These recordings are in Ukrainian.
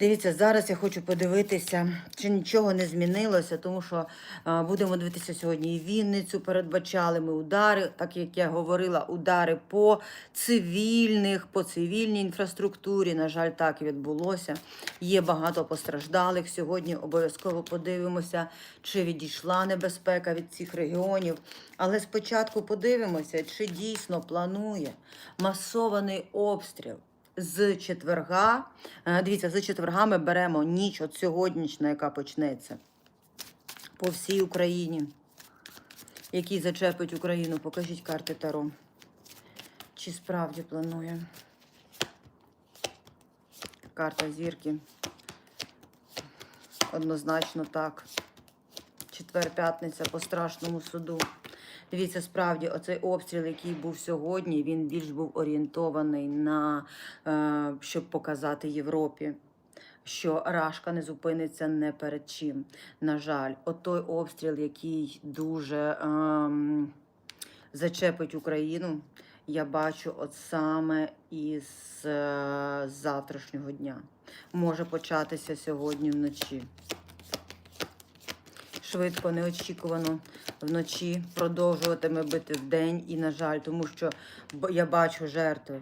Дивіться, зараз я хочу подивитися, чи нічого не змінилося, тому що е, будемо дивитися сьогодні і Вінницю. Передбачали ми удари, так як я говорила, удари по цивільних, по цивільній інфраструктурі. На жаль, так і відбулося. Є багато постраждалих. Сьогодні обов'язково подивимося, чи відійшла небезпека від цих регіонів. Але спочатку подивимося, чи дійсно планує масований обстріл з четверга. Е, Дивіться, з четверга ми беремо ніч от сьогоднішня, яка почнеться по всій Україні. Який зачепить Україну. Покажіть карти Таро. Чи справді планує? Карта зірки. Однозначно так. Четвер п'ятниця по страшному суду. Дивіться, справді, оцей обстріл, який був сьогодні, він більш був орієнтований на е, щоб показати Європі. Що Рашка не зупиниться не перед чим. На жаль, от той обстріл, який дуже ем, зачепить Україну, я бачу от саме із е, завтрашнього дня. Може початися сьогодні вночі швидко, неочікувано вночі продовжуватиме бити вдень і, на жаль, тому що я бачу жертви.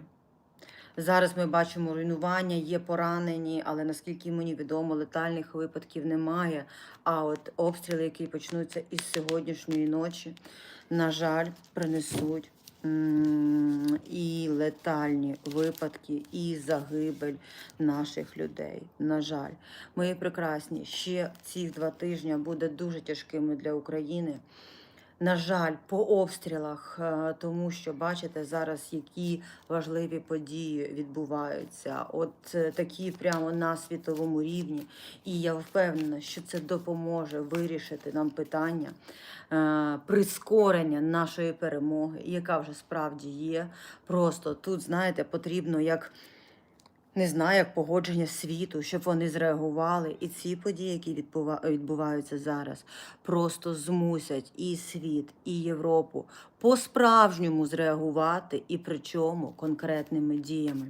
Зараз ми бачимо руйнування, є поранені, але наскільки мені відомо, летальних випадків немає. А от обстріли, які почнуться із сьогоднішньої ночі, на жаль, принесуть і летальні випадки, і загибель наших людей. На жаль, мої прекрасні, ще ці два тижні буде дуже тяжкими для України. На жаль, по обстрілах, е, тому що бачите зараз, які важливі події відбуваються. От е, такі прямо на світовому рівні. І я впевнена, що це допоможе вирішити нам питання е, прискорення нашої перемоги, яка вже справді є. Просто тут, знаєте, потрібно як. Не знаю, як погодження світу, щоб вони зреагували. І ці події, які відбува- відбуваються зараз, просто змусять і світ, і Європу по-справжньому зреагувати, і причому конкретними діями.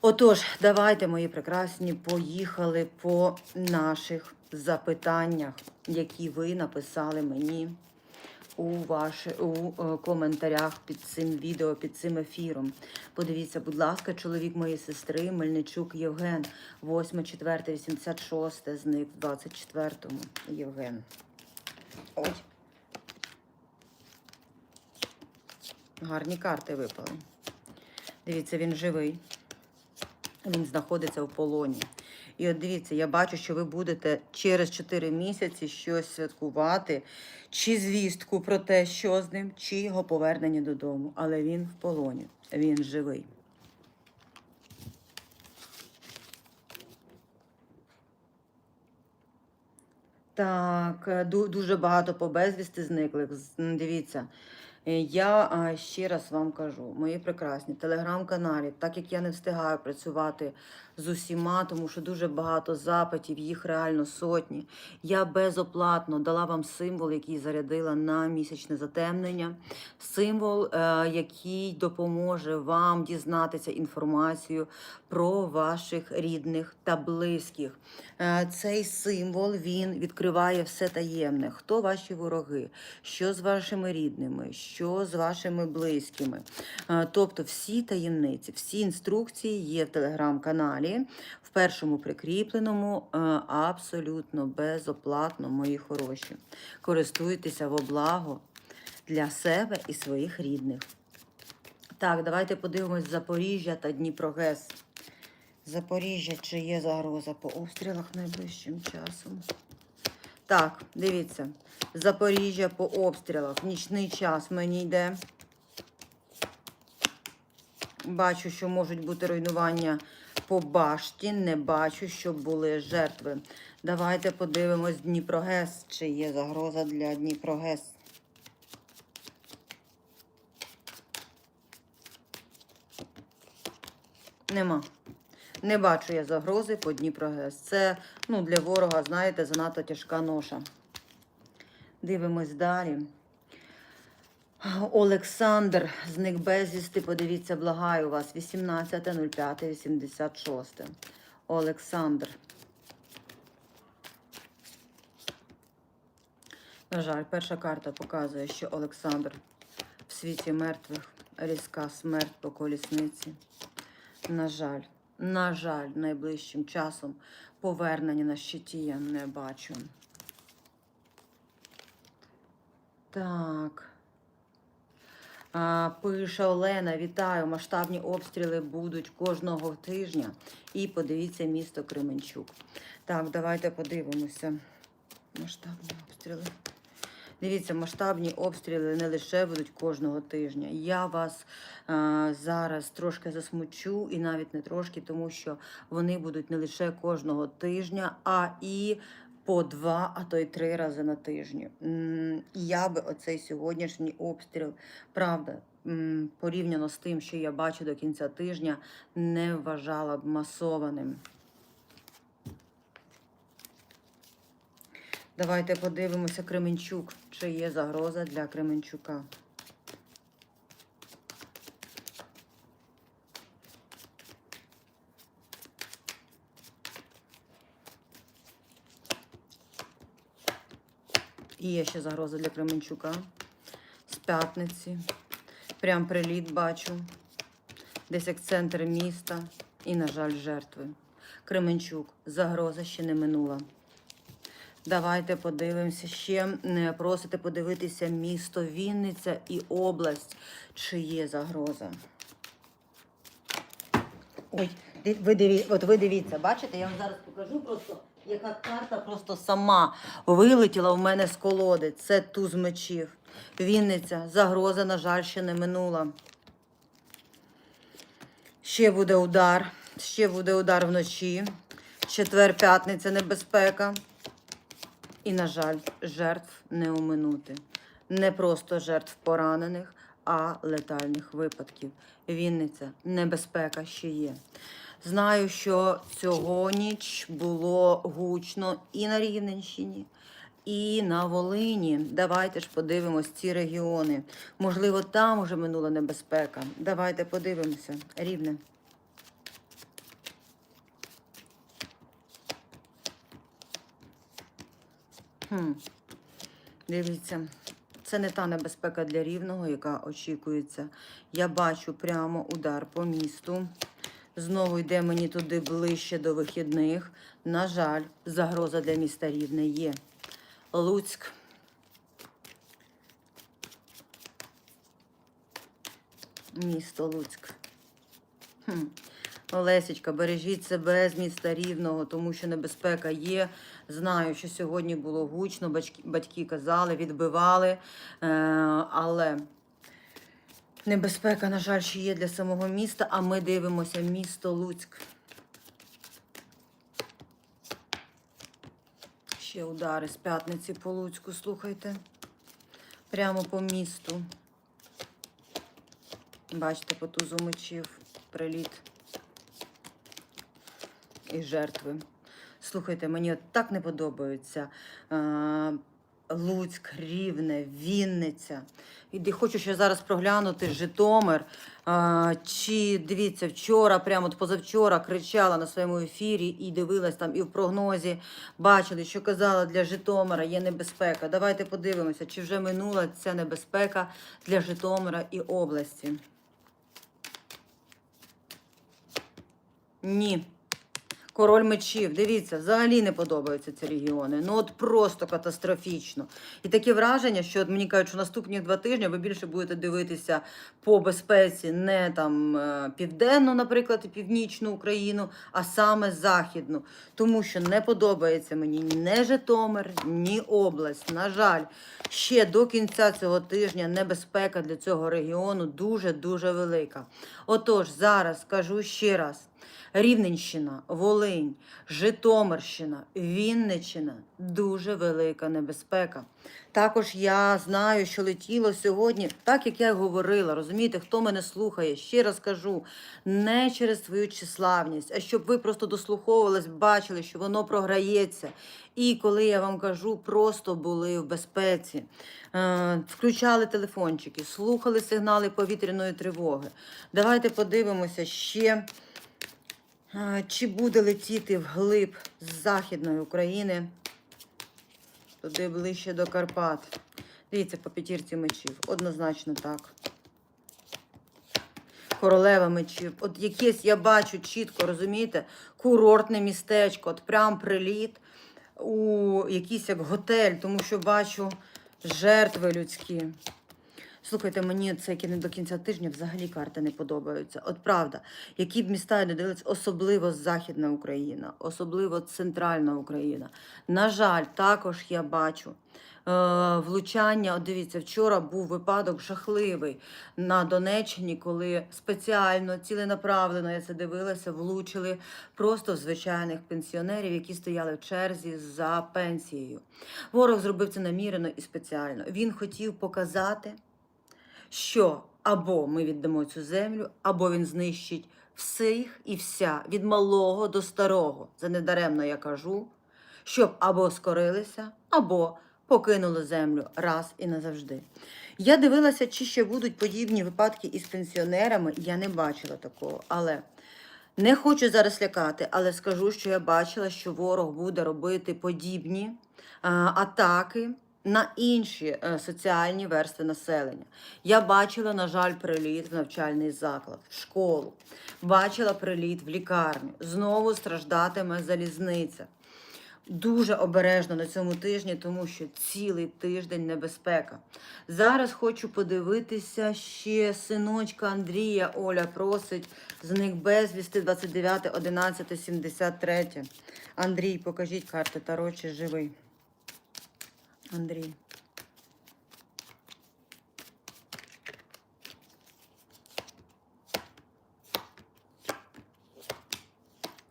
Отож, давайте, мої прекрасні, поїхали по наших запитаннях, які ви написали мені у ваші, у е, коментарях під цим відео, під цим ефіром. Подивіться, будь ласка, чоловік моєї сестри Мельничук Євген, 8, 4, 86, зник в 24-му. Євген. Ой. Гарні карти випали. Дивіться, він живий. Він знаходиться в полоні. І от дивіться, я бачу, що ви будете через 4 місяці щось святкувати, чи звістку про те, що з ним, чи його повернення додому. Але він в полоні, він живий. Так, е, дуже багато по безвісти зниклих. Дивіться, е, я ще раз вам кажу, мої прекрасні телеграм-каналі, так як я не встигаю працювати з усіма, тому що дуже багато запитів, їх реально сотні. Я безоплатно дала вам символ, який зарядила на місячне затемнення. Символ, е, який допоможе вам дізнатися інформацію про ваших рідних та близьких. Е, Цей символ він відкриває все таємне. Хто ваші вороги, що з вашими рідними, що з вашими близькими. Е, Тобто всі таємниці, всі інструкції є в телеграм-каналі, в першому прикріпленому, е, абсолютно безоплатно, мої хороші. Користуйтеся во благо для себе і своїх рідних. Так, давайте подивимось Запоріжжя та Дніпрогес. Запоріжжя, чи є загроза по обстрілах найближчим часом? Так, дивіться. Запоріжжя по обстрілах. Нічний час мені йде. Бачу, що можуть бути руйнування по башті. Не бачу, щоб були жертви. Давайте подивимось Дніпрогес, чи є загроза для Дніпрогес. Нема. Не бачу я загрози по Дніпрогес. Це ну, для ворога, знаєте, занадто тяжка ноша. Дивимось далі. Олександр, зник безвісти, подивіться, благаю вас, 18.05.86. Олександр. На жаль, перша карта показує, що Олександр в світі мертвих, різка смерть по колісниці. На жаль, на жаль, найближчим часом повернення на щиті я не бачу. Так. Пише Олена, вітаю. Масштабні обстріли будуть кожного тижня. І подивіться місто Кременчук. Так, давайте подивимося. Масштабні обстріли. Дивіться, масштабні обстріли не лише будуть кожного тижня. Я вас а, зараз трошки засмучу, і навіть не трошки, тому що вони будуть не лише кожного тижня, а і по два, а то й три рази на тижні. Я би оцей сьогоднішній обстріл, правда, порівняно з тим, що я бачу до кінця тижня, не вважала б масованим. Давайте подивимося Кременчук. Чи є загроза для Кременчука? Є ще загроза для Кременчука. З п'ятниці. Прям приліт бачу. Десь як центр міста. І, на жаль, жертви. Кременчук. Загроза ще не минула. Давайте подивимося ще. е, Просите подивитися місто Вінниця і область, чи є загроза. Ой, ви диві... от ви дивіться, бачите, я вам зараз покажу просто, яка карта просто сама вилетіла в мене з колоди. Це туз мечів. Вінниця, загроза, на жаль, ще не минула. Ще буде удар, ще буде удар вночі. Четвер, п'ятниця, небезпека. І, на жаль, жертв не оминути. Не просто жертв поранених, а летальних випадків. Вінниця, небезпека ще є. Знаю, що цього ніч було гучно і на Рівненщині, і на Волині. Давайте ж подивимось ці регіони. Можливо, там уже минула небезпека. Давайте подивимося. Рівне. Хм. Дивіться, це не та небезпека для рівного, яка очікується. Я бачу прямо удар по місту. Знову йде мені туди ближче до вихідних. На жаль, загроза для міста Рівне є. Луцьк. Місто Луцьк. Хм. Олесечка, бережіть себе з міста Рівного, тому що небезпека є. Знаю, що сьогодні було гучно, батьки, казали, відбивали, е, але небезпека, на жаль, ще є для самого міста, а ми дивимося місто Луцьк. Ще удари з п'ятниці по Луцьку, слухайте. Прямо по місту. Бачите, по тузу мечів приліт і жертви. Слухайте, мені так не подобаються. е, Луцьк, Рівне, Вінниця. І хочу ще зараз проглянути Житомир. А, чи дивіться, вчора, прямо от позавчора, кричала на своєму ефірі і дивилась там і в прогнозі. Бачили, що казала для Житомира є небезпека. Давайте подивимося, чи вже минула ця небезпека для Житомира і області. Ні. Король мечів, дивіться, взагалі не подобаються ці регіони. Ну от просто катастрофічно. І таке враження, що от мені кажуть, що наступні два тижні ви більше будете дивитися по безпеці не там е, південну, наприклад, і північну Україну, а саме західну. Тому що не подобається мені ні Житомир, ні область. На жаль, ще до кінця цього тижня небезпека для цього регіону дуже дуже велика. Отож, зараз кажу ще раз. Рівненщина, Волинь, Житомирщина, Вінниччина дуже велика небезпека. Також я знаю, що летіло сьогодні, так як я й говорила, розумієте, хто мене слухає, ще раз кажу, не через свою числавність, а щоб ви просто дослуховувались, бачили, що воно програється. І коли я вам кажу, просто були в безпеці, е, включали телефончики, слухали сигнали повітряної тривоги. Давайте подивимося ще. Чи буде летіти вглиб з Західної України, туди ближче до Карпат? Дивіться, по п'ятірці мечів. Однозначно так. Королева мечів. От якесь я бачу чітко, розумієте, курортне містечко, от прям приліт у якийсь як готель, тому що бачу жертви людські. Слухайте, мені це яке не до кінця тижня взагалі карти не подобаються. От правда, які б міста не дивилась, особливо Західна Україна, особливо центральна Україна. На жаль, також я бачу. е, Влучання, от дивіться, вчора був випадок жахливий на Донеччині, коли спеціально, ціленаправлено, я це дивилася, влучили просто звичайних пенсіонерів, які стояли в черзі за пенсією. Ворог зробив це намірено і спеціально. Він хотів показати, що або ми віддамо цю землю, або він знищить всіх і вся від малого до старого. Це недаремно я кажу, щоб або скорилися, або покинули землю раз і назавжди. Я дивилася, чи ще будуть подібні випадки із пенсіонерами. Я не бачила такого, але. Не хочу зараз лякати, але скажу, що я бачила, що ворог буде робити подібні а, атаки на інші е, соціальні верстви населення. Я бачила, на жаль, приліт в навчальний заклад, в школу. Бачила приліт в лікарню. Знову страждатиме залізниця. Дуже обережно на цьому тижні, тому що цілий тиждень небезпека. Зараз хочу подивитися ще синочка Андрія. Оля просить зник безвісти 29, 11, 73. Андрій, покажіть карти Таро, чи живий. Андрій.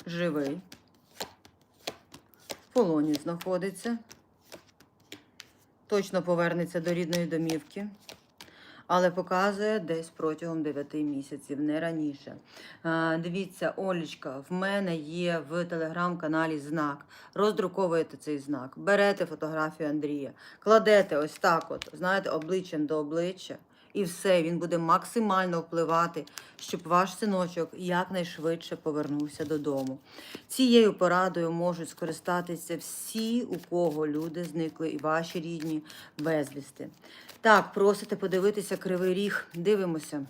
Живий. В полоні знаходиться. Точно повернеться до рідної домівки. Але показує десь протягом 9 місяців, не раніше. Дивіться, Олечка, в мене є в телеграм-каналі знак. Роздруковуєте цей знак, берете фотографію Андрія, кладете ось так, от, знаєте, обличчям до обличчя, і все, він буде максимально впливати, щоб ваш синочок якнайшвидше повернувся додому. Цією порадою можуть скористатися всі, у кого люди зникли, і ваші рідні безвісти. Так, просите подивитися кривий ріг. Дивимося.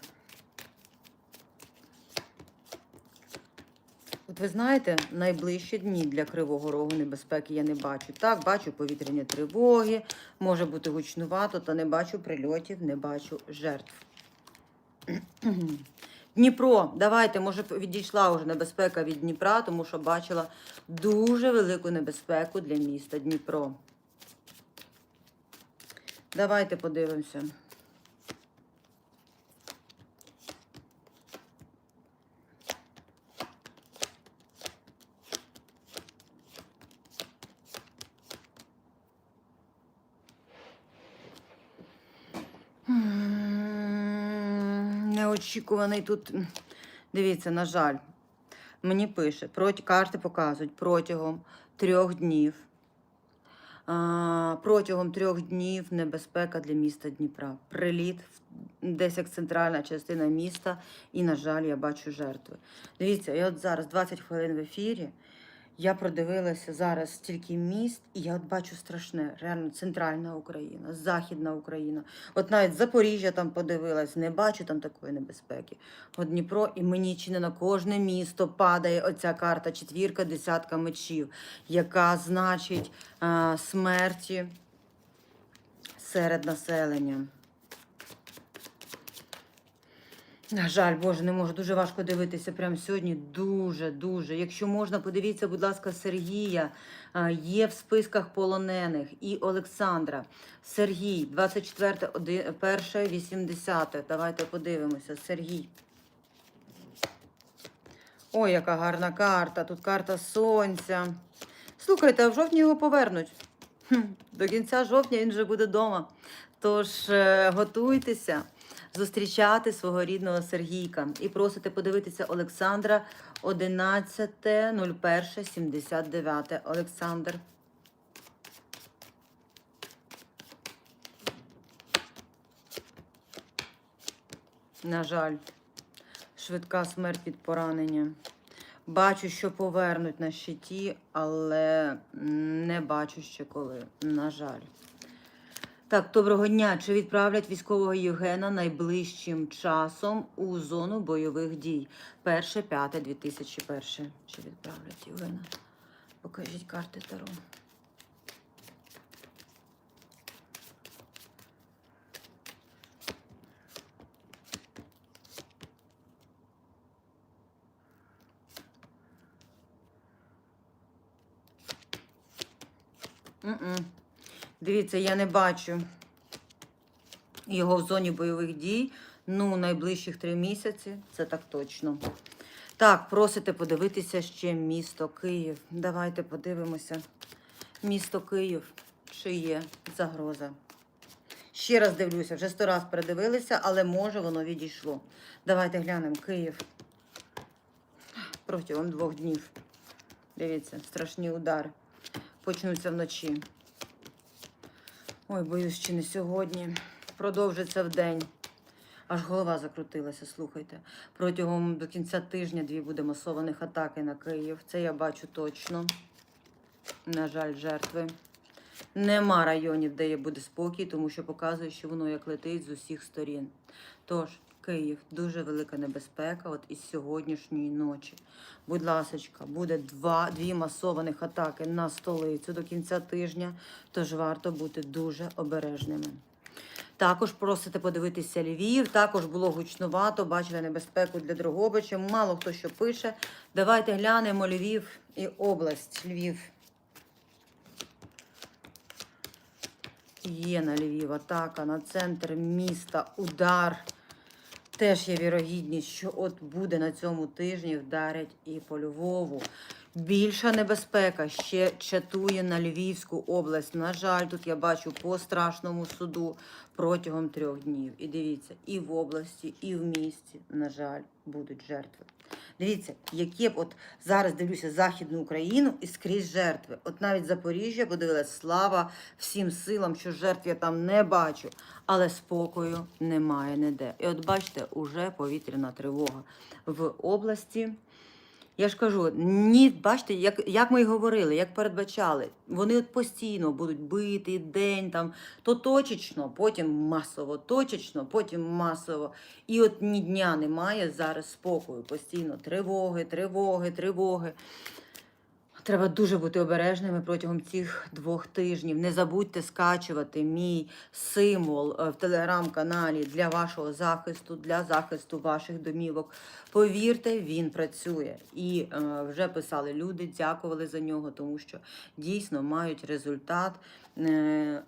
От ви знаєте, найближчі дні для Кривого Рогу небезпеки я не бачу. Так, бачу повітряні тривоги, може бути гучнувато, та не бачу прильотів, не бачу жертв. Дніпро, давайте, може, відійшла вже небезпека від Дніпра, тому що бачила дуже велику небезпеку для міста Дніпро. Давайте подивимося. Неочікуваний тут. Дивіться, на жаль, мені пише, карти показують протягом трьох днів. Протягом трьох днів небезпека для міста Дніпра. Приліт десь як центральна частина міста, і, на жаль, я бачу жертви. Дивіться, я от зараз 20 хвилин в ефірі. Я продивилася зараз стільки міст, і я от бачу страшне, реально центральна Україна, Західна Україна. От навіть Запоріжжя там подивилась, не бачу там такої небезпеки. От Дніпро, і мені чи не на кожне місто падає оця карта, четвірка, десятка мечів, яка значить а, смерті серед населення. На жаль, Боже, не можу. Дуже важко дивитися прямо сьогодні. Дуже, дуже. Якщо можна, подивіться, будь ласка, Сергія. Є в списках полонених і Олександра. Сергій, 24, 1, 80. Давайте подивимося. Сергій. Ой, яка гарна карта. Тут карта сонця. Слухайте, а в жовтні його повернуть. Хм, До кінця жовтня він вже буде вдома. Тож е, готуйтеся зустрічати свого рідного Сергійка і просите подивитися Олександра 11.01.79. Олександр. На жаль, швидка смерть від поранення. Бачу, що повернуть на щиті, але не бачу ще коли. На жаль. Так, доброго дня. Чи відправлять військового Євгена найближчим часом у зону бойових дій? Перше, п'яте, 2001. Чи відправлять Євгена? Покажіть карти Таро. М-м. Дивіться, я не бачу його в зоні бойових дій. Ну, найближчих три місяці, це так точно. Так, просите подивитися ще місто Київ. Давайте подивимося. Місто Київ, чи є загроза. Ще раз дивлюся, вже сто раз передивилися, але може воно відійшло. Давайте глянемо Київ. Протягом двох днів. Дивіться, страшні удари. Почнуться вночі. Ой, боюсь, чи не сьогодні. Продовжиться в день. Аж голова закрутилася, слухайте. Протягом до кінця тижня дві буде масованих атаки на Київ. Це я бачу точно. На жаль, жертви. Нема районів, де є буде спокій, тому що показує, що воно як летить з усіх сторін. Тож, Київ, дуже велика небезпека, от із сьогоднішньої ночі. Будь ласочка, буде два, дві масованих атаки на столицю до кінця тижня, тож варто бути дуже обережними. Також просите подивитися Львів. Також було гучнувато, бачили небезпеку для Дрогобича. Мало хто що пише. Давайте глянемо Львів і область. Львів. Є на Львів атака на центр міста, удар. Теж є вірогідність, що от буде на цьому тижні вдарять і по Львову. Більша небезпека ще чатує на Львівську область. На жаль, тут я бачу по страшному суду протягом трьох днів. І дивіться, і в області, і в місті, на жаль, будуть жертви. Дивіться, які от зараз дивлюся Західну Україну і скрізь жертви. От навіть Запоріжжя подивилась, слава всім силам, що жертв я там не бачу, але спокою немає ніде. І от бачите, уже повітряна тривога в області. Я ж кажу, ні, бачите, як, як ми й говорили, як передбачали, вони от постійно будуть бити день, там, то точечно, потім масово, точечно, потім масово. І от ні дня немає зараз спокою. Постійно тривоги, тривоги, тривоги. Треба дуже бути обережними протягом цих двох тижнів. Не забудьте скачувати мій символ е, в телеграм-каналі для вашого захисту, для захисту ваших домівок. Повірте, він працює. І е, вже писали люди, дякували за нього, тому що дійсно мають результат е,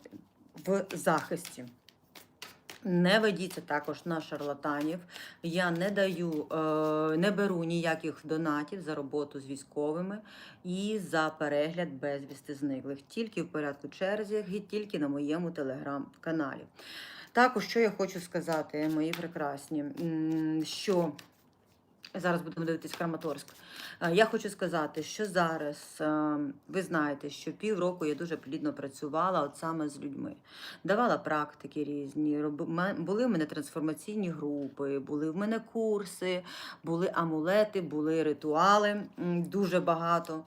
в захисті. Не ведіться також на шарлатанів. Я не даю, е, не беру ніяких донатів за роботу з військовими і за перегляд безвісти зниклих. Тільки в порядку черзі і тільки на моєму телеграм-каналі. Також, що я хочу сказати, мої прекрасні, що Зараз будемо дивитись Краматорськ. Е, Я хочу сказати, що зараз е, ви знаєте, що півроку я дуже плідно працювала от саме з людьми. Давала практики різні, були в мене трансформаційні групи, були в мене курси, були амулети, були ритуали дуже багато.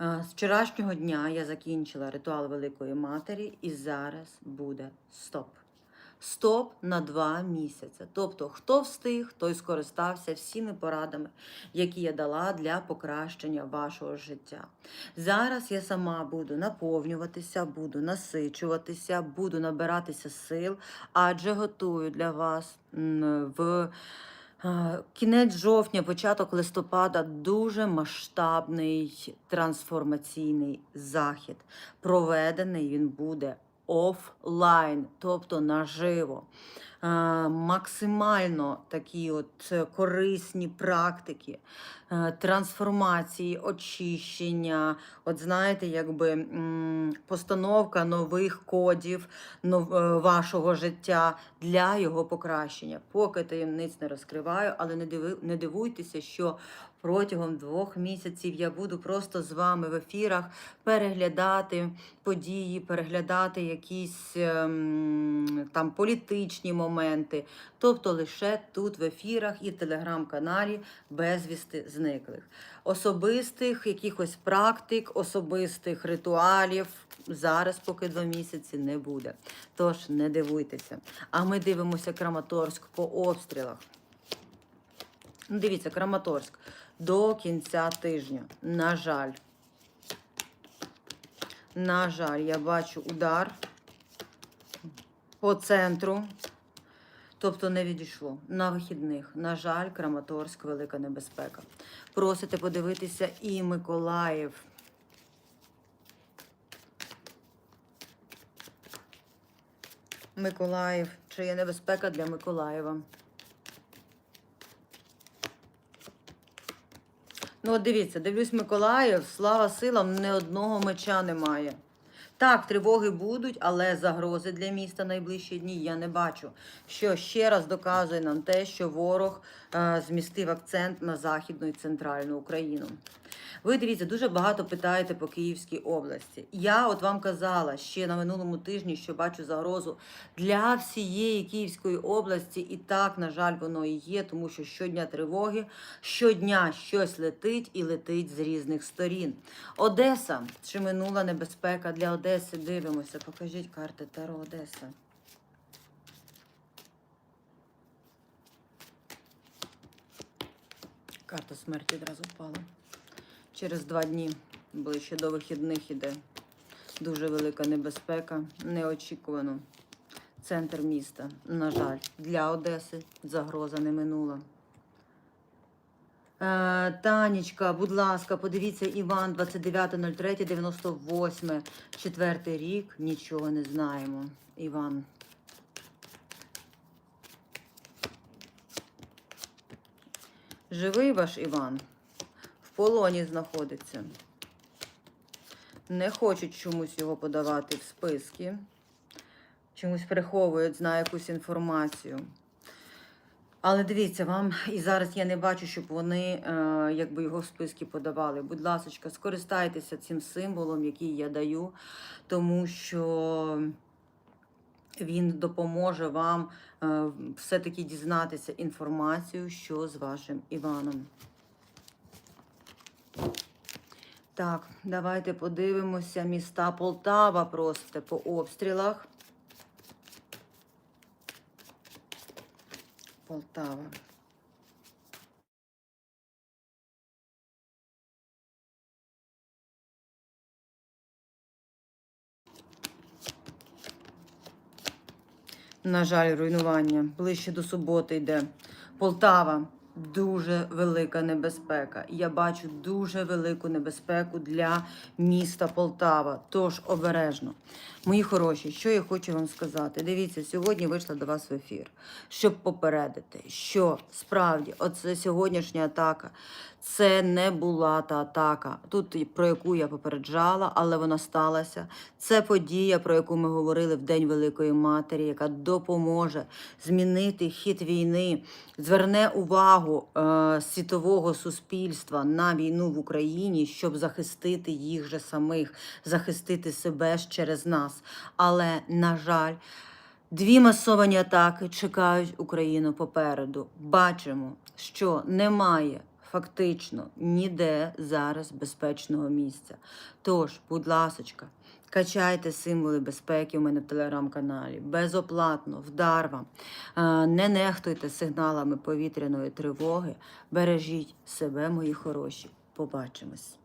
Е, З вчорашнього дня я закінчила ритуал Великої Матері, і зараз буде стоп. Стоп на два місяці. Тобто, хто встиг, той скористався всіми порадами, які я дала для покращення вашого життя. Зараз я сама буду наповнюватися, буду насичуватися, буду набиратися сил, адже готую для вас в. Кінець жовтня, початок листопада дуже масштабний трансформаційний захід. Проведений він буде офлайн, тобто наживо. Е, Максимально такі от корисні практики, е, трансформації, очищення, от знаєте, якби постановка нових кодів е, вашого життя для його покращення. Поки таємниць не розкриваю, але не дивуйтеся, що Протягом двох місяців я буду просто з вами в ефірах переглядати події, переглядати якісь ем, там політичні моменти. Тобто лише тут в ефірах і телеграм-каналі безвісти зниклих. Особистих якихось практик, особистих ритуалів зараз, поки два місяці, не буде. Тож не дивуйтеся. А ми дивимося Краматорськ по обстрілах. Дивіться, Краматорськ до кінця тижня. На жаль. На жаль, я бачу удар по центру. Тобто не відійшло. На вихідних. На жаль, Краматорськ, велика небезпека. Просите подивитися і Миколаїв. Миколаїв. Чи є небезпека для Миколаєва? Ну, от дивіться, дивлюсь Миколаїв, слава силам, ні одного меча немає. Так, тривоги будуть, але загрози для міста найближчі дні я не бачу. Що ще раз доказує нам те, що ворог е, змістив акцент на Західну і центральну Україну. Ви дивіться, дуже багато питаєте по Київській області. Я от вам казала ще на минулому тижні, що бачу загрозу для всієї Київської області, і так, на жаль, воно і є, тому що щодня тривоги, щодня щось летить і летить з різних сторін. Одеса чи минула небезпека для Одеси? Дивимося. Покажіть карти Таро Одеса. Карта смерті одразу впала. Через два дні, ближче до вихідних іде. Дуже велика небезпека, неочікувано. Центр міста, на жаль, для Одеси загроза не минула. Е, Танечка, будь ласка, подивіться Іван 29.03.98, четвертий рік, нічого не знаємо. Іван. Живий ваш Іван? Полоні знаходиться. Не хочуть чомусь його подавати в списки. Чомусь приховують, знає якусь інформацію. Але дивіться, вам і зараз я не бачу, щоб вони е, якби його в списки подавали. Будь ласка, скористайтеся цим символом, який я даю, тому що він допоможе вам е, все-таки дізнатися інформацію, що з вашим Іваном. Так, давайте подивимося. Міста Полтава просите по обстрілах. Полтава. На жаль, руйнування. Ближче до суботи йде. Полтава. Дуже велика небезпека. Я бачу дуже велику небезпеку для міста Полтава. Тож обережно. Мої хороші, що я хочу вам сказати? Дивіться, сьогодні вийшла до вас в ефір, щоб попередити, що справді оце сьогоднішня атака. Це не була та атака, тут про яку я попереджала, але вона сталася. Це подія, про яку ми говорили в День Великої Матері, яка допоможе змінити хід війни, зверне увагу е, світового суспільства на війну в Україні, щоб захистити їх же самих, захистити себе через нас. Але, на жаль, Дві масовані атаки чекають Україну попереду. Бачимо, що немає фактично ніде зараз безпечного місця. Тож, будь ласочка, качайте символи безпеки у мене в телеграм-каналі. Безоплатно, вдар вам. Е, Не нехтуйте сигналами повітряної тривоги. Бережіть себе, мої хороші. Побачимось.